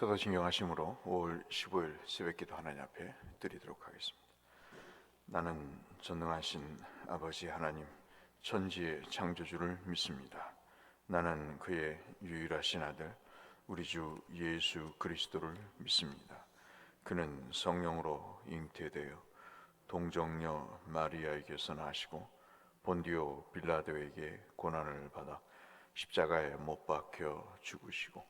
서도신경 하심으로 5월 15일 새벽기도 하나님 앞에 드리도록 하겠습니다. 나는 전능하신 아버지 하나님 천지의 창조주를 믿습니다. 나는 그의 유일하신 아들 우리 주 예수 그리스도를 믿습니다. 그는 성령으로 잉태되어 동정녀 마리아에게서 나시고 본디오 빌라도에게 고난을 받아 십자가에 못 박혀 죽으시고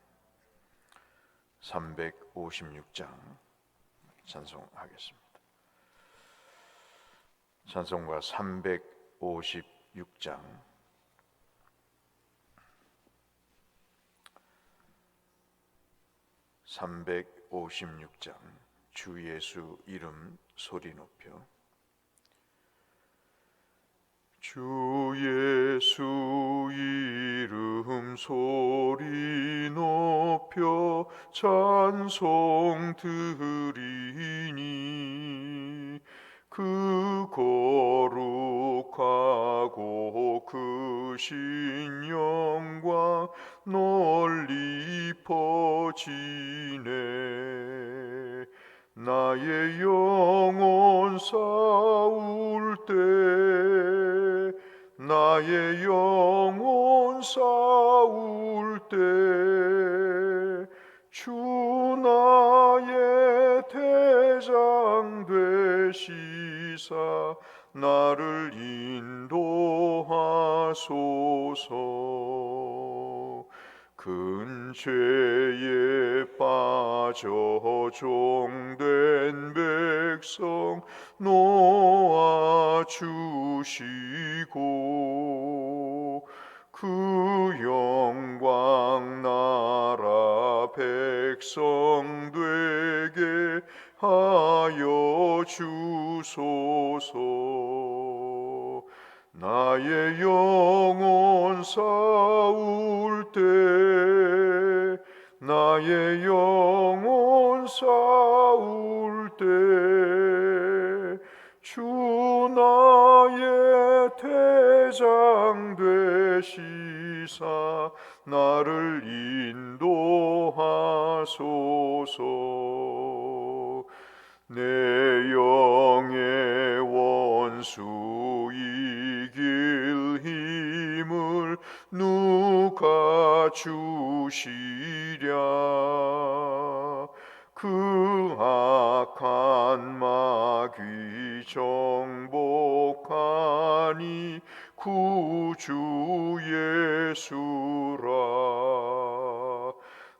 356장 찬송하겠습니다. 찬송가 356장. (356장) 주 예수 이름 소리 높여 주 예수 이름 소리 높여 찬송 드리니 그 거룩하고 크신 영광 널리 퍼지네. 나의 영 나의 영혼 싸울 때 주 나의 대장 되시사 나를 인도하소서. 큰 죄에 빠져 종된 백성 놓아 주시 하여 주소서. 나의 영혼 싸울 때 나의 영혼 싸울 때 주 나의 대장 되시사 나를 인도하소서 내 영의 원수 이길 힘을 누가 주시랴? 그 악한 마귀 정복하니 구주 예수라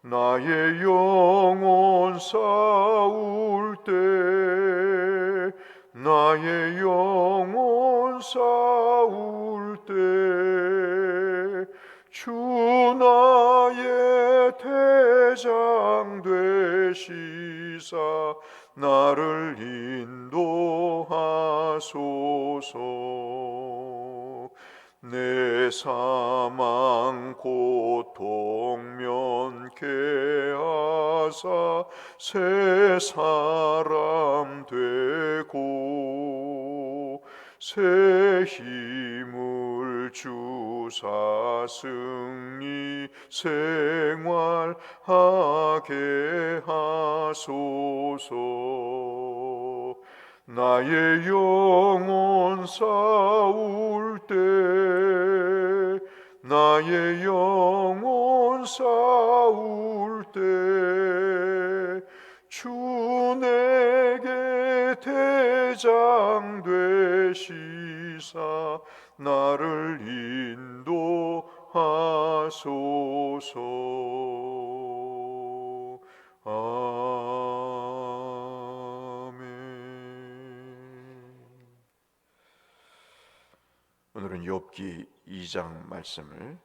나의 영혼 싸울 때 나의 영혼 싸울 때 주 나의 대장 되시사 나를 인도하소서 내 사망 고통 면케 하사 새 사람 되고 새 힘을 주사 승리 생활하게 하소서 나의 영혼 싸울 때 나의 영혼 싸울 때 주 내게 대장 되시사 나를 인도하소서 오늘은 욥기 2장 말씀을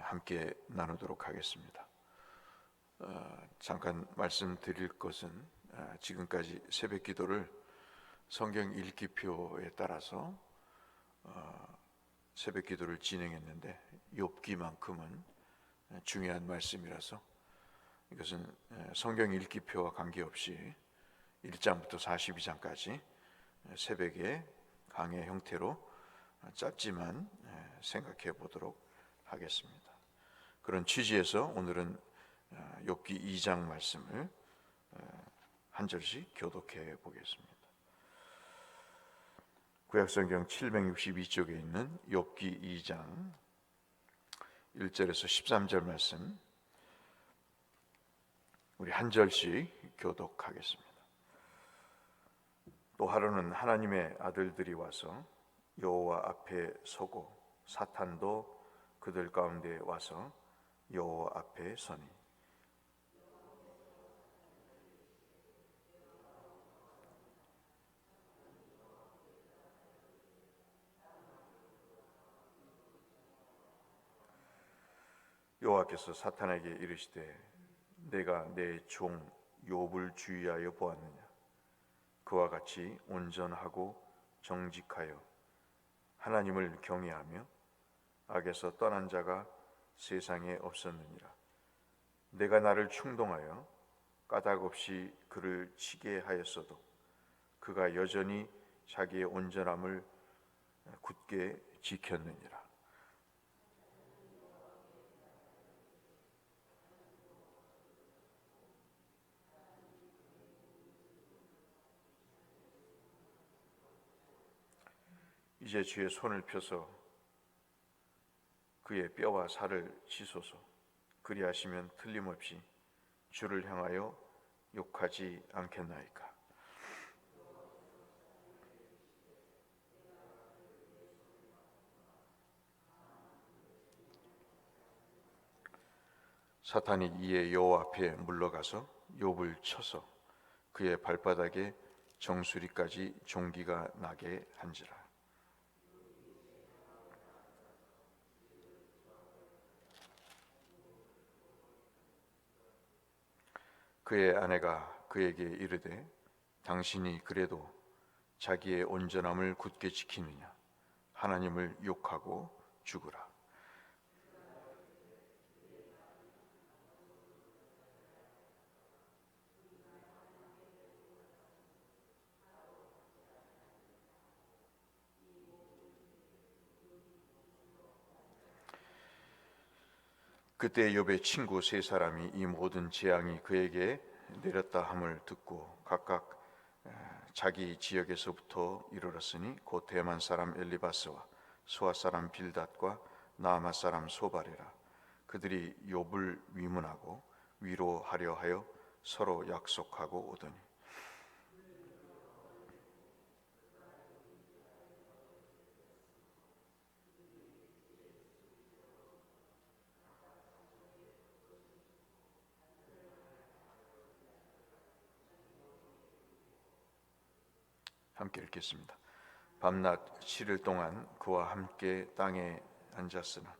함께 나누도록 하겠습니다. 어, 잠깐 말씀드릴 것은 아, 지금까지 새벽 기도를 성경 읽기표에 따라서 어, 새벽 기도를 진행했는데 욥기만큼은 중요한 말씀이라서 이것은 에, 성경 읽기표와 관계없이 1장부터 42장까지 새벽에 강의 형태로 짧지만 에, 생각해 보도록 하겠습니다. 그런 취지에서 오늘은 어, 욥기 2장 말씀을 어, 한 절씩 교독해 보겠습니다. 구약성경 762쪽에 있는 욥기 2장 1절에서 13절 말씀 우리 한 절씩 교독하겠습니다. 또 하루는 하나님의 아들들이 와서 여호와 앞에 서고 사탄도 그들 가운데 와서 여호와 앞에 서니. 여호와께서 사탄에게 이르시되 내가 내 종 욥을 주의하여 보았느냐 그와 같이 온전하고 정직하여 하나님을 경외하며 악에서 떠난 자가 세상에 없었느니라. 내가 나를 충동하여 까닭 없이 그를 치게 하였어도 그가 여전히 자기의 온전함을 굳게 지켰느니라 이제 주의 손을 펴서 그의 뼈와 살을 치소서 그리하시면 틀림없이 주를 향하여 욕하지 않겠나이까. 사탄이 이에 여호와 앞에 물러가서 욥을 쳐서 그의 발바닥에 정수리까지 종기가 나게 한지라 그의 아내가 그에게 이르되 당신이 그래도 자기의 온전함을 굳게 지키느냐? 하나님을 욕하고 죽으라 그때 욥의 친구 세 사람이 이 모든 재앙이 그에게 내렸다 함을 듣고 각각 에, 자기 지역에서부터 이르렀으니 곧 대만 사람 엘리바스와 수아 사람 빌닷과 나아마 사람 소바레라. 그들이 욥을 위문하고 위로하려 하여 서로 약속하고 오더니 함께 읽겠습니다. 밤낮 7일 동안 그와 함께 땅에 앉았으나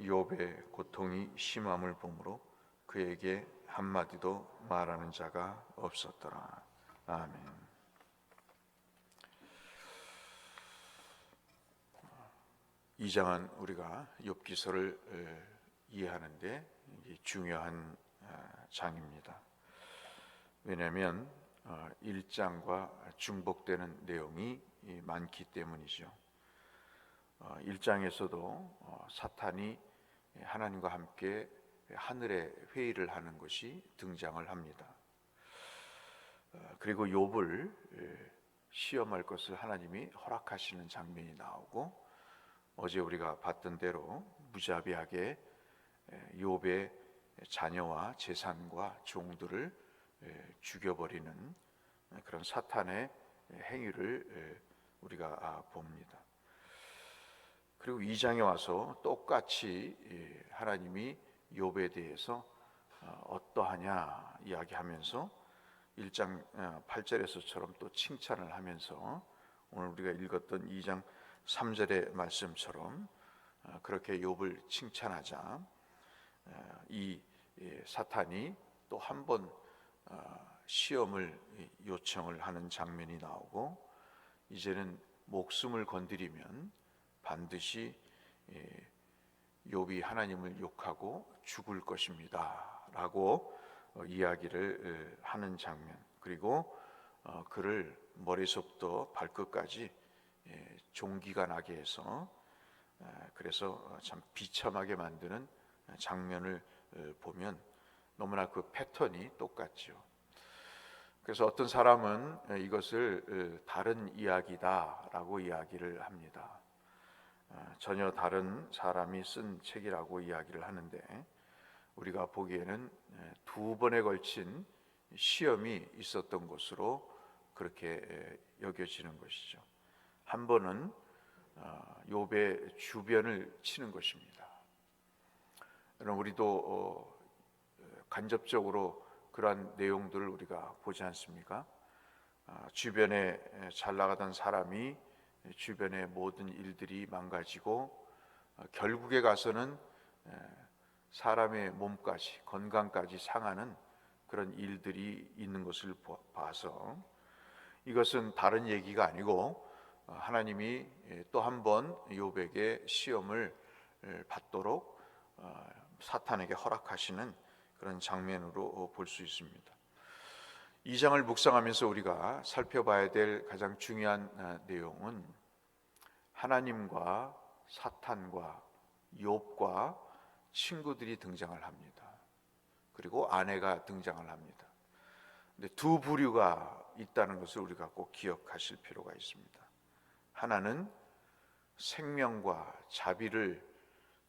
욥의 고통이 심함을 보므로 그에게 한마디도 말하는 자가 없었더라. 아멘. 이 장은 우리가 욥기서를 에, 이해하는데 중요한 아, 장입니다. 왜냐하면 어, 1장과 중복되는 내용이 이 많기 때문이죠. 어, 1장에서도 어, 사탄이 하나님과 함께 하늘에 회의를 하는 것이 등장을 합니다. 어, 그리고 욥을 예, 시험할 것을 하나님이 허락하시는 장면이 나오고 어제 우리가 봤던 대로 무자비하게 예, 욥의 자녀와 재산과 종들을 예, 죽여버리는 그런 사탄의 행위를 예, 우리가 아, 봅니다. 그리고 2장에 와서 똑같이 예, 하나님이 욥에 대해서 어, 어떠하냐 이야기하면서 1장 8절에서처럼 또 칭찬을 하면서 오늘 우리가 읽었던 2장 3절의 말씀처럼 어, 그렇게 욥을 칭찬하자 어, 이 예, 사탄이 또 한번 어, 시험을 요청을 하는 장면이 나오고 이제는 목숨을 건드리면 반드시 예, 욥이 하나님을 욕하고 죽을 것입니다라고 어, 이야기를 어, 하는 장면. 그리고 어, 그를 머리서부터 발끝까지 예, 종기가 나게 해서 에, 그래서 참 비참하게 만드는 장면을 어, 보면 너무나 그 패턴이 똑같죠. 그래서 어떤 사람은 에, 이것을 어, 다른 이야기다라고 이야기를 합니다. 어, 전혀 다른 사람이 쓴 책이라고 이야기를 하는데 우리가 보기에는 에, 두 번에 걸친 시험이 있었던 것으로 그렇게 에, 여겨지는 것이죠. 한 번은 어, 욥의 주변을 치는 것입니다. 여러분 우리도 어, 간접적으로 그러한 내용들을 우리가 보지 않습니까? 아, 주변에 잘 나가던 사람이 주변의 모든 일들이 망가지고 어, 결국에 가서는 에, 사람의 몸까지 건강까지 상하는 그런 일들이 있는 것을 보- 봐서 이것은 다른 얘기가 아니고 어, 하나님이 또 한번 욥에게 시험을 에, 받도록 어, 사탄에게 허락하시는 그런 장면으로 볼 수 있습니다. 이 장을 묵상하면서 우리가 살펴봐야 될 가장 중요한 아, 내용은 하나님과 사탄과 욥과 친구들이 등장을 합니다. 그리고 아내가 등장을 합니다. 근데 두 부류가 있다는 것을 우리가 꼭 기억하실 필요가 있습니다. 하나는 생명과 자비를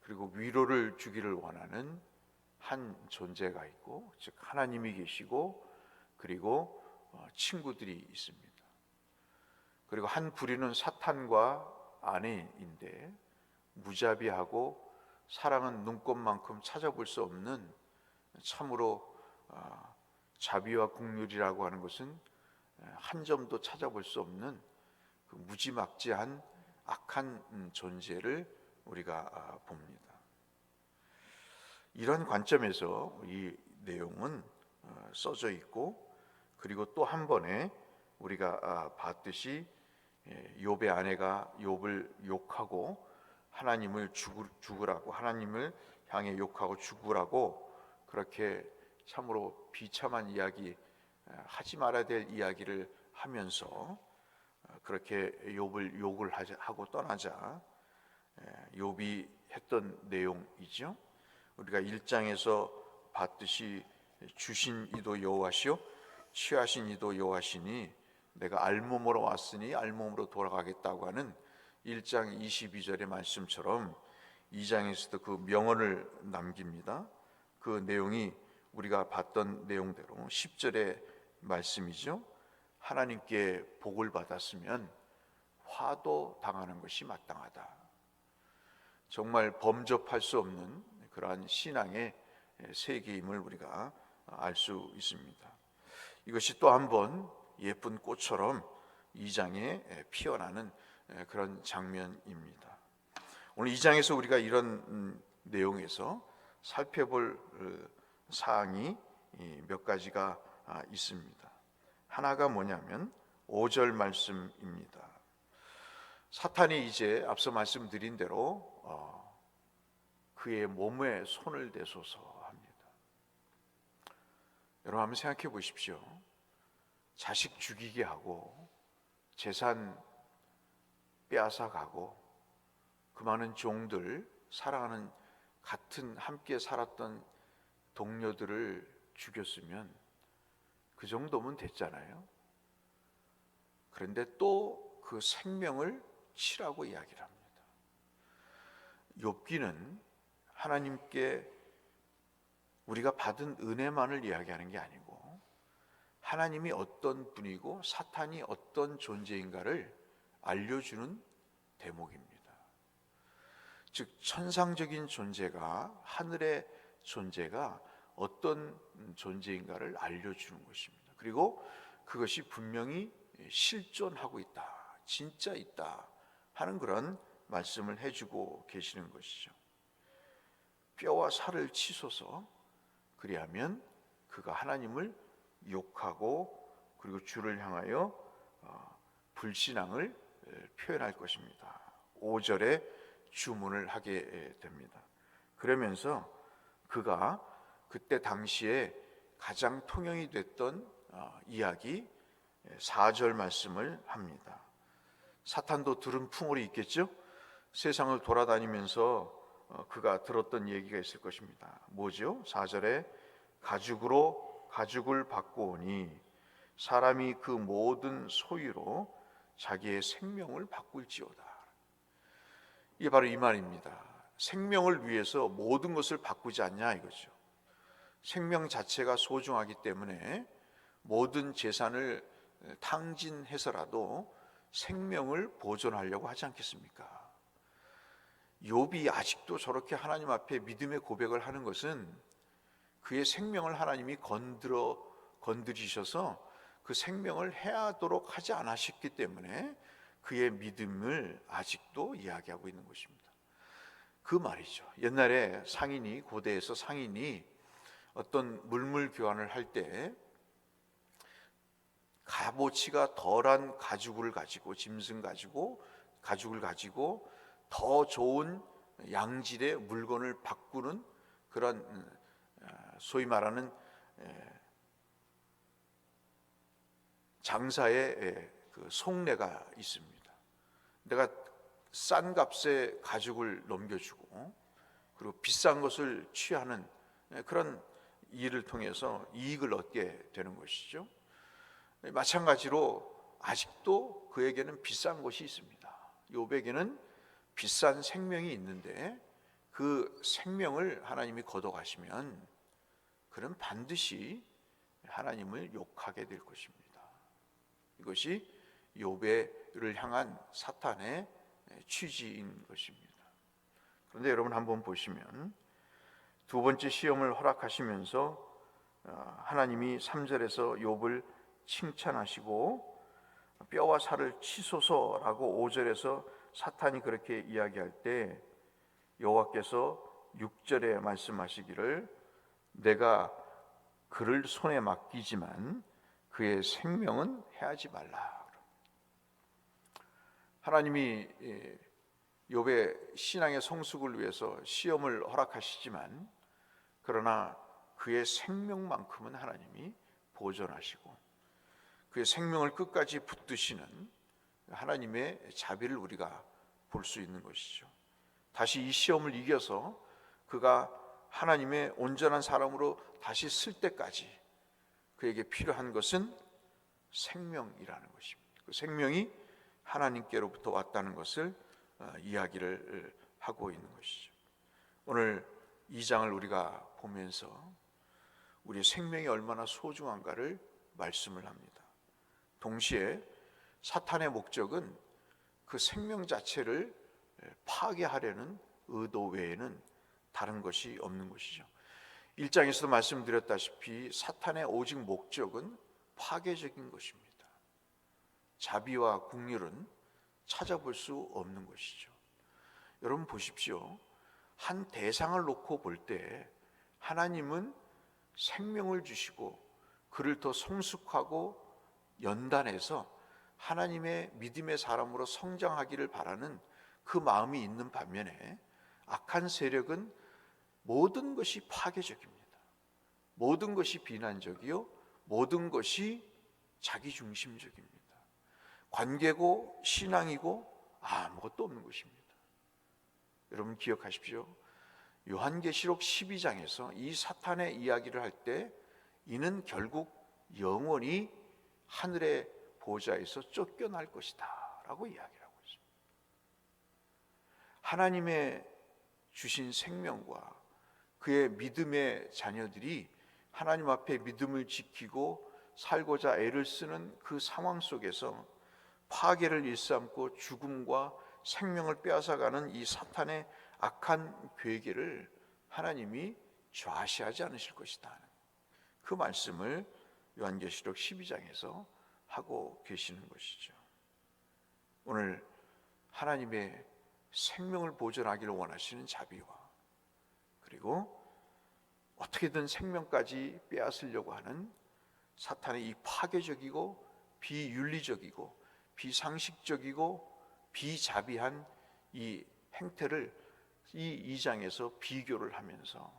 그리고 위로를 주기를 원하는 한 존재가 있고 즉 하나님이 계시고 그리고 어, 친구들이 있습니다. 그리고 한 부류는 사탄과 아내인데 무자비하고 사랑은 눈꽃만큼 찾아볼 수 없는 참으로 아, 자비와 국률이라고 하는 것은 한 점도 찾아볼 수 없는 그 무지막지한 악한 음, 존재를 우리가 아, 봅니다. 이런 관점에서 이 내용은 어, 써져 있고 그리고 또 한 번에 우리가 아, 봤듯이 예, 욥의 아내가 욥을 욕하고 하나님을 죽으라고 하나님을 향해 욕하고 죽으라고 그렇게 참으로 비참한 이야기 아, 하지 말아야 될 이야기를 하면서 어, 그렇게 욥을 욕을 하고 떠나자 예, 욥이 했던 내용이죠. 우리가 1장에서 봤듯이 주신 이도 여호와시요 취하신 이도 여호와시니 내가 알몸으로 왔으니 알몸으로 돌아가겠다고 하는 1장 22절의 말씀처럼 2장에서도 그 명언을 남깁니다. 그 내용이 우리가 봤던 내용대로 10절의 말씀이죠. 하나님께 복을 받았으면 화도 당하는 것이 마땅하다. 정말 범접할 수 없는 그러한 신앙의 세계임을 우리가 알 수 있습니다. 이것이 또 한 번 예쁜 꽃처럼 이 장에 피어나는 그런 장면입니다. 오늘 이 장에서 우리가 이런 음, 내용에서 살펴볼 어, 사항이 이몇 가지가 아, 있습니다. 하나가 뭐냐면 5절 말씀입니다. 사탄이 이제 앞서 말씀드린 대로 어, 그의 몸에 손을 대소서 합니다. 여러분 한번 생각해 보십시오. 자식 죽이게 하고 재산 빼앗아 가고 그 많은 종들 사랑하는 같은 함께 살았던 동료들을 죽였으면 그 정도면 됐잖아요. 그런데 또 그 생명을 치라고 이야기를 합니다. 욥기는 하나님께 우리가 받은 은혜만을 이야기하는 게 아니고 하나님이 어떤 분이고 사탄이 어떤 존재인가를 알려주는 대목입니다. 즉 천상적인 존재가 하늘의 존재가 어떤 존재인가를 알려주는 것입니다. 그리고 그것이 분명히 실존하고 있다, 진짜 있다 하는 그런 말씀을 해주고 계시는 것이죠. 뼈와 살을 치소서 그리하면 그가 하나님을 욕하고 그리고 주를 향하여 어, 불신앙을 에, 표현할 것입니다. 5절에 주문을 하게 됩니다. 그러면서 그가 그때 당시에 가장 통용이 됐던 어, 이야기 4절 말씀을 합니다. 사탄도 들은 풍월이 있겠죠? 세상을 돌아다니면서 어, 그가 들었던 얘기가 있을 것입니다. 뭐죠? 4절에 가죽으로 가죽을 받고 오니 사람이 그 모든 소유로 자기의 생명을 바꿀지어다. 이게 바로 이 말입니다. 생명을 위해서 모든 것을 바꾸지 않냐 이거죠. 생명 자체가 소중하기 때문에 모든 재산을 탕진해서라도 생명을 보존하려고 하지 않겠습니까? 욥이 아직도 저렇게 하나님 앞에 믿음의 고백을 하는 것은 그의 생명을 하나님이 건드려 건드리셔서 그 생명을 해하도록 하지 않으셨기 때문에 그의 믿음을 아직도 이야기하고 있는 것입니다. 그 말이죠. 옛날에 상인이 고대에서 상인이 어떤 물물 교환을 할 때 값어치가 덜한 가죽을 가지고 짐승 가지고 가죽을 가지고 더 좋은 양질의 물건을 바꾸는 그런 어, 소위 말하는 장사의 그 속내가 있습니다. 내가 싼 값에 가죽을 넘겨주고 그리고 비싼 것을 취하는 그런 일을 통해서 이익을 얻게 되는 것이죠. 마찬가지로 아직도 그에게는 비싼 것이 있습니다. 요백에는 비싼 생명이 있는데 그 생명을 하나님이 걷어가시면 그는 반드시 하나님을 욕하게 될 것입니다. 이것이 요배를 향한 사탄의 취지인 것입니다. 그런데 여러분 한번 보시면 두 번째 시험을 허락하시면서 어, 하나님이 3절에서 욥을 칭찬하시고 뼈와 살을 치소서라고 5절에서 사탄이 그렇게 이야기할 때 여호와께서 6절에 말씀하시기를 내가 그를 손에 맡기지만 그의 생명은 해하지 말라. 하나님이 욥의 신앙의 성숙을 위해서 시험을 허락하시지만 그러나 그의 생명만큼은 하나님이 보존하시고 그의 생명을 끝까지 붙드시는 하나님의 자비를 우리가 볼 수 있는 것이죠. 다시 이 시험을 이겨서 그가 하나님의 온전한 사람으로 다시 쓸 때까지 그에게 필요한 것은 생명이라는 것입니다. 그 생명이 하나님께로부터 왔다는 것을 어, 이야기를 하고 있는 것이죠. 오늘 이 장을 우리가 보면서 우리의 생명이 얼마나 소중한가를 말씀을 합니다. 동시에 사탄의 목적은 그 생명 자체를 파괴하려는 의도 외에는 다른 것이 없는 것이죠. 1장에서도 말씀드렸다시피 사탄의 오직 목적은 파괴적인 것입니다. 자비와 국률은 찾아볼 수 없는 것이죠. 여러분 보십시오. 한 대상을 놓고 볼 때 하나님은 생명을 주시고 그를 더 성숙하고 연단해서 하나님의 믿음의 사람으로 성장하기를 바라는 그 마음이 있는 반면에 악한 세력은 모든 것이 파괴적입니다. 모든 것이 비난적이요, 모든 것이 자기 중심적입니다. 관계고 신앙이고 아무것도 없는 것입니다. 여러분 기억하십시오. 요한계시록 12장에서 이 사탄의 이야기를 할 때 이는 결국 영원히 하늘의 보좌에서 쫓겨날 것이다 라고 이야기를 하고 있습니다. 하나님의 주신 생명과 그의 믿음의 자녀들이 하나님 앞에 믿음을 지키고 살고자 애를 쓰는 그 상황 속에서 파괴를 일삼고 죽음과 생명을 빼앗아가는 이 사탄의 악한 괴계를 하나님이 좌시하지 않으실 것이다. 그 말씀을 요한계시록 12장에서 하고 계시는 것이죠. 오늘 하나님의 생명을 보존하기를 원하시는 자비와 그리고 어떻게든 생명까지 빼앗으려고 하는 사탄의 이 파괴적이고 비윤리적이고 비상식적이고 비자비한 이 행태를 이 2장에서 비교를 하면서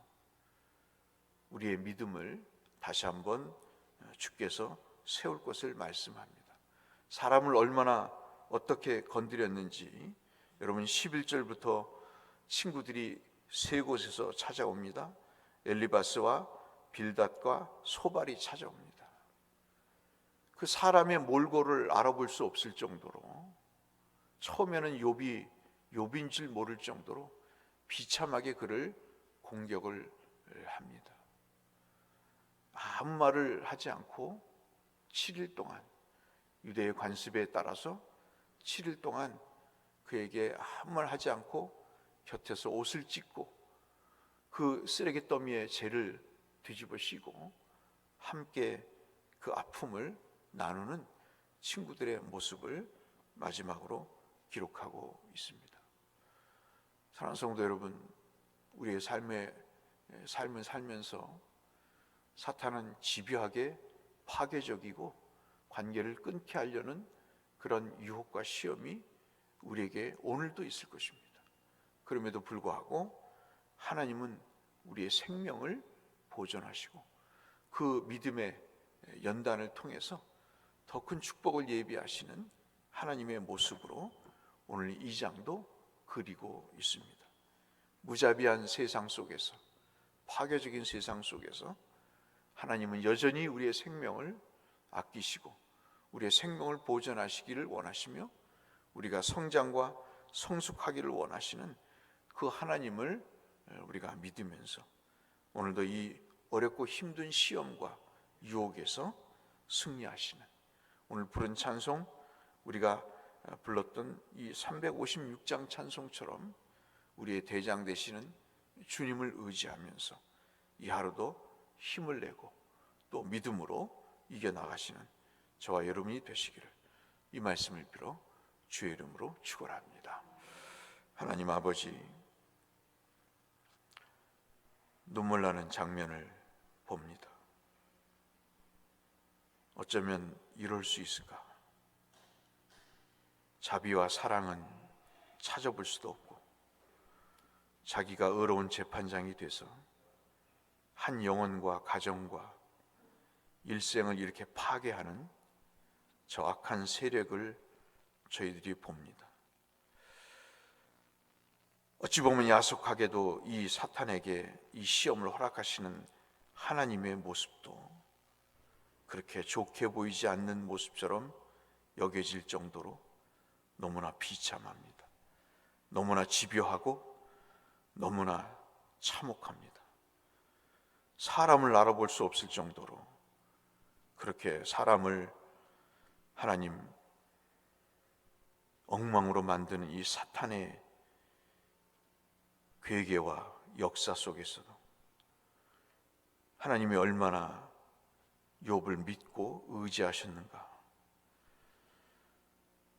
우리의 믿음을 다시 한번 주께서 세울 것을 말씀합니다. 사람을 얼마나 어떻게 건드렸는지 여러분 11절부터 친구들이 세 곳에서 찾아옵니다. 엘리바스와 빌닷과 소발이 찾아옵니다. 그 사람의 몰골을 알아볼 수 없을 정도로 처음에는 욥이 욥인 줄 모를 정도로 비참하게 그를 공격을 합니다. 아무 말을 하지 않고 7일 동안 유대의 관습에 따라서 7일 동안 그에게 아무 말 하지 않고 곁에서 옷을 찢고 그 쓰레기 더미에 죄를 뒤집어 씌고 함께 그 아픔을 나누는 친구들의 모습을 마지막으로 기록하고 있습니다. 사랑하는 성도 여러분, 우리의 삶의 삶을 살면서 사탄은 집요하게 파괴적이고 관계를 끊게 하려는 그런 유혹과 시험이 우리에게 오늘도 있을 것입니다. 그럼에도 불구하고 하나님은 우리의 생명을 보존하시고 그 믿음의 연단을 통해서 더 큰 축복을 예비하시는 하나님의 모습으로 오늘 이 장도 그리고 있습니다. 무자비한 세상 속에서 파괴적인 세상 속에서 하나님은 여전히 우리의 생명을 아끼시고 우리의 생명을 보존하시기를 원하시며 우리가 성장과 성숙하기를 원하시는 그 하나님을 우리가 믿으면서 오늘도 이 어렵고 힘든 시험과 유혹에서 승리하시는 오늘 부른 찬송 우리가 불렀던 이 356장 찬송처럼 우리의 대장 되시는 주님을 의지하면서 이 하루도 힘을 내고 또 믿음으로 이겨 나가시는 저와 여러분이 되시기를 이 말씀을 빌어 주의 이름으로 축원합니다. 하나님 아버지 눈물 나는 장면을 봅니다. 어쩌면 이럴 수 있을까? 자비와 사랑은 찾아볼 수도 없고 자기가 의로운 재판장이 돼서 한 영혼과 가정과 일생을 이렇게 파괴하는 저 악한 세력을 저희들이 봅니다. 어찌 보면 야속하게도 이 사탄에게 이 시험을 허락하시는 하나님의 모습도 그렇게 좋게 보이지 않는 모습처럼 여겨질 정도로 너무나 비참합니다. 너무나 집요하고 너무나 참혹합니다. 사람을 알아볼 수 없을 정도로 그렇게 사람을 하나님 엉망으로 만드는 이 사탄의 괴계와 역사 속에서도 하나님이 얼마나 욥을 믿고 의지하셨는가.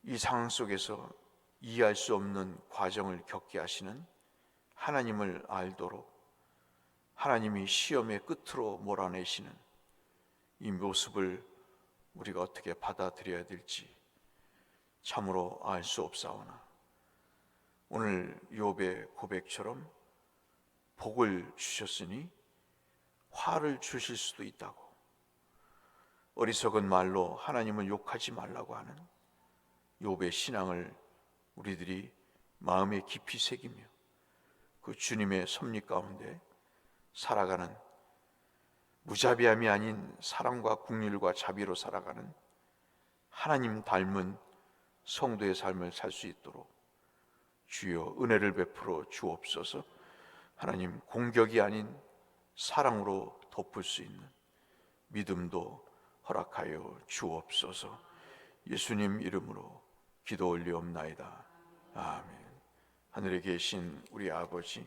이 상황 속에서 이해할 수 없는 과정을 겪게 하시는 하나님을 알도록 하나님이 시험의 끝으로 몰아내시는 이 모습을 우리가 어떻게 받아들여야 될지 참으로 알 수 없사오나. 오늘 욥의 고백처럼 복을 주셨으니 화를 주실 수도 있다고. 어리석은 말로 하나님을 욕하지 말라고 하는 욥의 신앙을 우리들이 마음에 깊이 새기며 그 주님의 섭리 가운데 살아가는 무자비함이 아닌 사랑과 국률과 자비로 살아가는 하나님 닮은 성도의 삶을 살 수 있도록 주여 은혜를 베풀어 주옵소서. 하나님 공격이 아닌 사랑으로 덮을 수 있는 믿음도 허락하여 주옵소서. 예수님 이름으로 기도 올리옵나이다. 아멘. 하늘에 계신 우리 아버지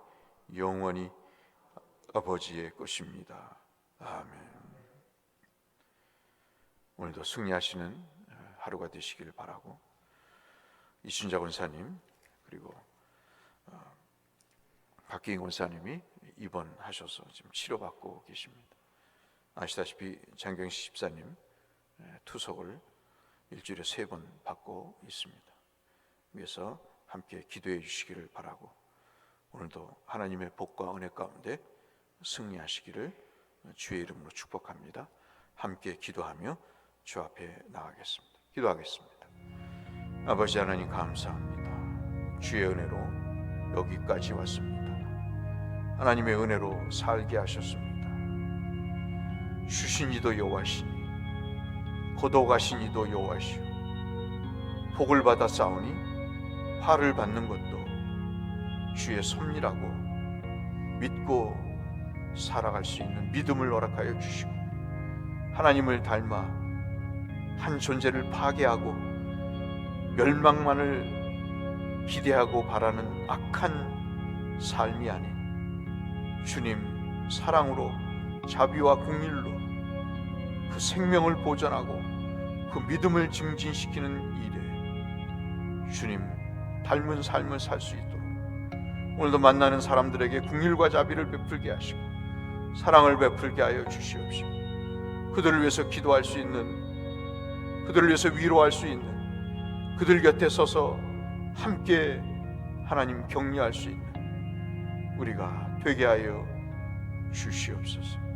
영원히 아버지의 것입니다. 아멘. 오늘도 승리하시는 하루가 되시길 바라고 이순자 권사님 그리고 어, 박기인 권사님이 입원하셔서 지금 치료받고 계십니다. 아시다시피 장경식 집사님 에, 투석을 일주일에 세 번 받고 있습니다. 위해서 함께 기도해 주시기를 바라고 오늘도 하나님의 복과 은혜 가운데 승리하시기를 주의 이름으로 축복합니다. 함께 기도하며 주 앞에 나가겠습니다. 기도하겠습니다. 아버지 하나님 감사합니다. 주의 은혜로 여기까지 왔습니다. 하나님의 은혜로 살게 하셨습니다. 주신 이도 여호와시니 고독하신 이도 여호와시오 복을 받아 싸우니 화를 받는 것도 주의 섭리라고 믿고 살아갈 수 있는 믿음을 허락하여 주시고 하나님을 닮아 한 존재를 파괴하고 멸망만을 기대하고 바라는 악한 삶이 아닌 주님 사랑으로 자비와 국률로 그 생명을 보존하고 그 믿음을 증진시키는 일에 주님 닮은 삶을 살 수 있도록 오늘도 만나는 사람들에게 국률과 자비를 베풀게 하시고 사랑을 베풀게 하여 주시옵시고 그들을 위해서 기도할 수 있는 그들을 위해서 위로할 수 있는 그들 곁에 서서 함께 하나님 격려할 수 있는 우리가 되게 하여 주시옵소서.